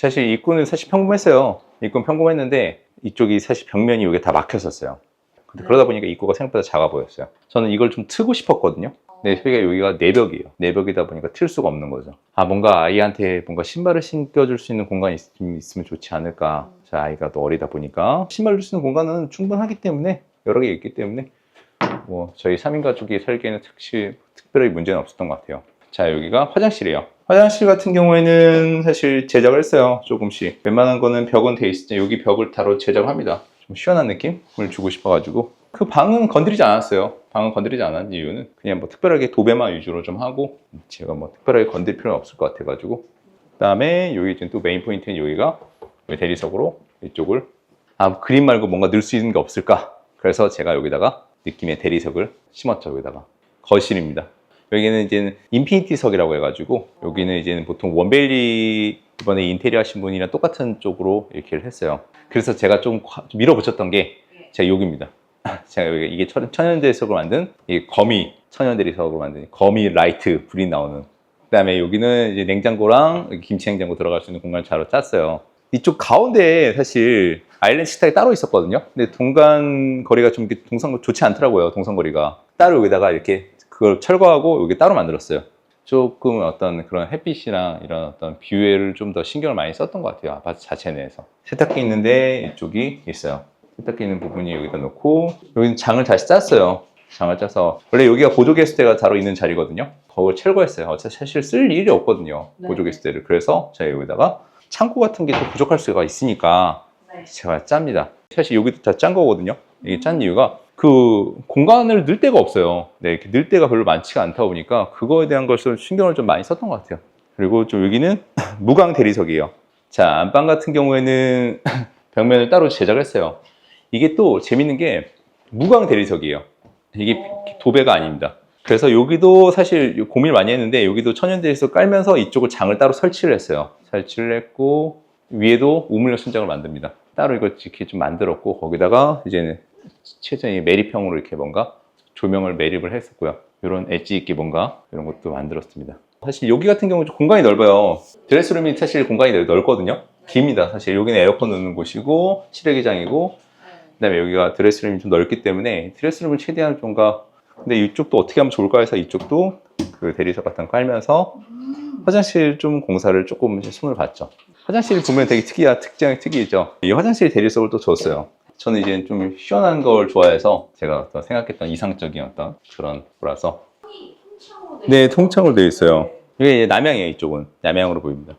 사실 입구는 사실 평범했어요. 입구는 평범했는데 이쪽이 사실 벽면이 여기 다 막혔었어요. 근데 그러다 보니까 입구가 생각보다 작아 보였어요. 저는 이걸 좀 트고 싶었거든요. 네, 여기가 여기가 내벽이에요. 내벽이다 보니까 틀 수가 없는 거죠. 아, 뭔가 아이한테 뭔가 신발을 신겨줄 수 있는 공간이 있, 있으면 좋지 않을까. 제 아이가 또 어리다 보니까 신발 줄수 있는 공간은 충분하기 때문에 여러 개 있기 때문에 뭐 저희 3인 가족이 살기에는 특히 특별히 문제는 없었던 것 같아요. 자, 여기가 화장실이에요. 화장실 같은 경우에는 사실 제작을 했어요. 조금씩. 웬만한 거는 벽은 돼 있을 때 여기 벽을 다로 제작합니다. 좀 시원한 느낌을 주고 싶어가지고 그 방은 건드리지 않았어요. 방은 건드리지 않은 이유는 그냥 뭐 특별하게 도배만 위주로 좀 하고 제가 뭐 특별하게 건드릴 필요는 없을 것 같아가지고 그다음에 여기 이제 또 메인 포인트는 여기가 여기 대리석으로 이쪽을 아 그림 말고 뭔가 넣을 수 있는 게 없을까? 그래서 제가 여기다가 느낌의 대리석을 심었죠 여기다가 거실입니다. 여기는 이제는 인피니티석이라고 해가지고 여기는 이제는 보통 원벨리 이번에 인테리어 하신 분이랑 똑같은 쪽으로 이렇게 했어요. 그래서 제가 좀 밀어붙였던 게 제가 여기입니다. 제가 여기 이게 천- 천연대리석으로 만든 이 거미 천연대리석으로 만든 거미 라이트 불이 나오는. 그다음에 여기는 이제 냉장고랑 김치 냉장고 들어갈 수 있는 공간을 잘 짰어요. 이쪽 가운데에 사실 아일랜드 식탁이 따로 있었거든요. 근데 동간 거리가 좀 이렇게 동상 좋지 않더라고요. 동선 거리가 따로 여기다가 이렇게 그걸 철거하고 여기 따로 만들었어요. 조금 어떤 그런 햇빛이랑 이런 어떤 뷰에를 좀 더 신경을 많이 썼던 것 같아요. 아파트 자체 내에서. 세탁기 있는데 이쪽이 있어요. 세탁기 있는 부분이 여기다 놓고 여기는 장을 다시 짰어요. 장을 짜서 원래 여기가 보조 게스트가 바로 있는 자리거든요. 거울 철거했어요. 어차피 사실 쓸 일이 없거든요. 네. 보조 게스트를. 그래서 제가 여기다가 창고 같은 게 또 부족할 수가 있으니까 네. 제가 짭니다. 사실 여기도 다 짠 거거든요. 이게 짠 이유가 그 공간을 넣을 데가 없어요. 네, 넣을 데가 별로 많지가 않다 보니까 그거에 대한 것을 신경을 좀 많이 썼던 것 같아요. 그리고 좀 여기는 무광 대리석이에요. 자, 안방 같은 경우에는 벽면을 따로 제작을 했어요. 이게 또 재밌는 게 무광 대리석이에요. 이게 도배가 아닙니다. 그래서 여기도 사실 고민을 많이 했는데 여기도 천연 대리석 깔면서 이쪽을 장을 따로 설치를 했어요. 설치를 했고 위에도 우물력 천장을 만듭니다. 따로 이걸 이렇게 좀 만들었고 거기다가 이제는 최전이 매립형으로 이렇게 뭔가 조명을 매립을 했었고요. 이런 엣지 있게 뭔가 이런 것도 만들었습니다. 사실 여기 같은 경우는 좀 공간이 넓어요. 드레스룸이 사실 공간이 넓- 넓거든요. 깁니다. 사실 여기는 에어컨 넣는 곳이고 실외기장이고 그다음에 여기가 드레스룸이 좀 넓기 때문에 드레스룸을 최대한 뭔가 근데 이쪽도 어떻게 하면 좋을까 해서 이쪽도 그 대리석 같은 거 깔면서 화장실 좀 공사를 조금 손을 봤죠. 화장실 보면 되게 특이한 특징 특이죠. 이 화장실 대리석을 또 줬어요. 저는 이제 좀 시원한 걸 좋아해서 제가 어떤 생각했던 이상적인 어떤 그런 거라서 네 통창으로 되어 있어요. 이게 이제 남향이에요 이쪽은 남향으로 보입니다.